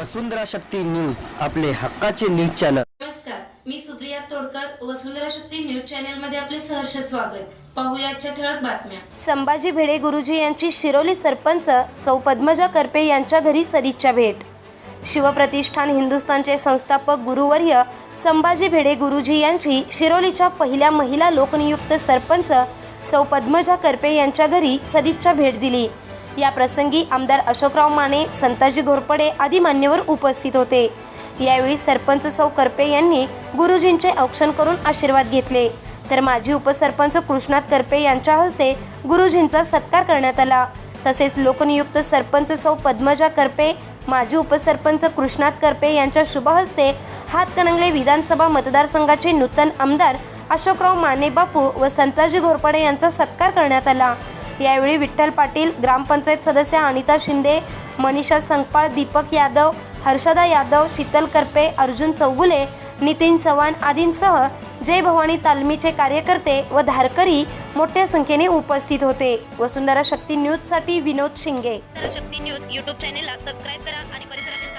वसुंधरा Shakti news आपले हक्काचे news channel. नमस्कार मी सुप्रिया तोडकर वसुंधरा शक्ती न्यूज चॅनलमध्ये आपले सहर्ष स्वागत. पाहूया आजच्या ठळक बातम्या. संभाजी भिडे गुरुजी यांची शिरोली सरपंच सौ पद्मजा करपे यांच्या घरी सदिच्छा भेट. शिवप्रतिष्ठान हिंदुस्थानचे संस्थापक गुरुवर्य संभाजी भिडे गुरुजी यांची शिरोलीच्या पहिल्या महिला लोकनियुक्त सरपंच सौ पद्मजा करपे यांच्या घरी सदिच्छा भेट दिली. या प्रसंगी आमदार अशोकराव माने संताजी घोरपडे आदी मान्यवर उपस्थित होते. यावेळी सरपंच सौ करपे यांनी गुरुजींचे औक्षण करून आशीर्वाद घेतले. तर माजी उपसरपंच कृष्णात करपे यांच्या हस्ते गुरुजींचा सत्कार करण्यात आला. तसेच लोकनियुक्त सरपंच सौ पद्मजा करपे माजी उपसरपंच कृष्णात करपे यांच्या शुभहस्ते हातकणंगले विधानसभा मतदारसंघाचे नूतन आमदार अशोकराव माने बापू व संताजी घोरपडे यांचा सत्कार करण्यात आला. यावेळी विठ्ठल पाटील ग्रामपंचायत सदस्या अनिता शिंदे मनीषा संकपाळ दीपक यादव हर्षदा यादव शीतल करपे अर्जुन चौगुले नितीन चव्हाण आदींसह जय भवानी तालमीचे कार्यकर्ते व धारकरी मोठ्या संख्येने उपस्थित होते. वसुंधरा शक्ती न्यूजसाठी विनोद शिंगे. शक्ती न्यूज यूट्यूब चॅनेलला सबस्क्राईब करा आणि परिसरातील